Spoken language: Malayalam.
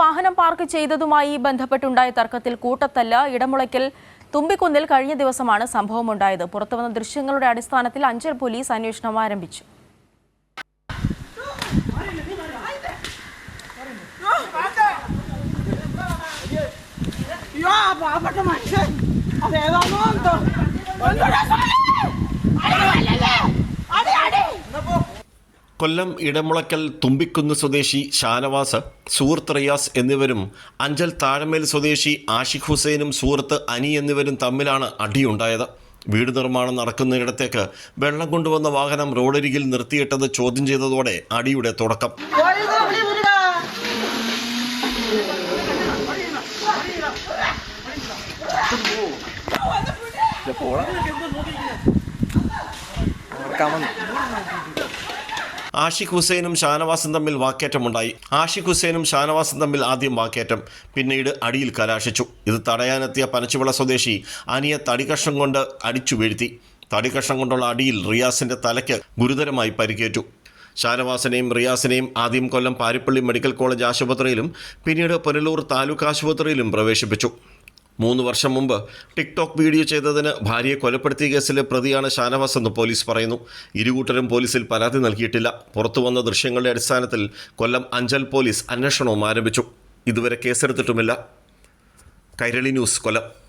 വാഹനം പാർക്ക് ചെയ്തതുമായി ബന്ധപ്പെട്ടുണ്ടായ തർക്കത്തിൽ കൂട്ടത്തല്ല ഇടമുളയ്ക്കൽ തുമ്പിക്കുന്നിൽ കഴിഞ്ഞ ദിവസമാണ് സംഭവമുണ്ടായത്. പുറത്തുവന്ന ദൃശ്യങ്ങളുടെ അടിസ്ഥാനത്തിൽ അഞ്ചൽ പോലീസ് അന്വേഷണം ആരംഭിച്ചു. അതേതാണോ എന്തോ? കൊല്ലം ഇടമുളക്കൽ തുമ്പിക്കുന്ന് സ്വദേശി ഷാനവാസ് സുഹൃത്ത് റിയാസ് എന്നിവരും അഞ്ചൽ താഴമേൽ സ്വദേശി ആഷിഖ് ഹുസൈനും സൂറത്ത് അനി എന്നിവരും തമ്മിലാണ് അടിയുണ്ടായത് വീട് നിർമ്മാണം നടക്കുന്നയിടത്തേക്ക് വെള്ളം കൊണ്ടുവന്ന വാഹനം റോഡരികിൽ നിർത്തിയിട്ടത് ചോദ്യം ചെയ്തതോടെ അടിയുടെ തുടക്കം വിടുക. ആഷിഖ് ഹുസൈനും ഷാനവാസും തമ്മിൽ വാക്കേറ്റമുണ്ടായി. ആഷിഖ് ഹുസൈനും ഷാനവാസും തമ്മിൽ ആദ്യം വാക്കേറ്റം പിന്നീട് അടിയിൽ കലാശിച്ചു. ഇത് തടയാനെത്തിയ പനച്ചുവിള സ്വദേശി അനിയെ തടികഷ്ണം കൊണ്ട് അടിച്ചു വീഴ്ത്തി. തടികഷ്ണം കൊണ്ടുള്ള അടിയിൽ റിയാസിന്റെ തലയ്ക്ക് ഗുരുതരമായി പരിക്കേറ്റു. ഷാനവാസിനെയും റിയാസിനെയും ആദ്യം കൊല്ലം പാരിപ്പള്ളി മെഡിക്കൽ കോളേജ് ആശുപത്രിയിലും പിന്നീട് പുനലൂർ താലൂക്ക് ആശുപത്രിയിലും പ്രവേശിപ്പിച്ചു. മൂന്ന് വർഷം മുമ്പ് ടിക്ടോക്ക് വീഡിയോ ചെയ്തതിന് ഭാര്യയെ കൊലപ്പെടുത്തിയ കേസിലെ പ്രതിയാണ് ഷാനവാസ് എന്ന് പോലീസ് പറയുന്നു. ഇരുകൂട്ടരും പോലീസിൽ പരാതി നൽകിയിട്ടില്ല. പുറത്തു വന്ന ദൃശ്യങ്ങളുടെ അടിസ്ഥാനത്തിൽ കൊല്ലം അഞ്ചൽ പോലീസ് അന്വേഷണവും ആരംഭിച്ചു. ഇതുവരെ കേസെടുത്തിട്ടുമില്ല. കൈരളി ന്യൂസ് കൊല്ലം.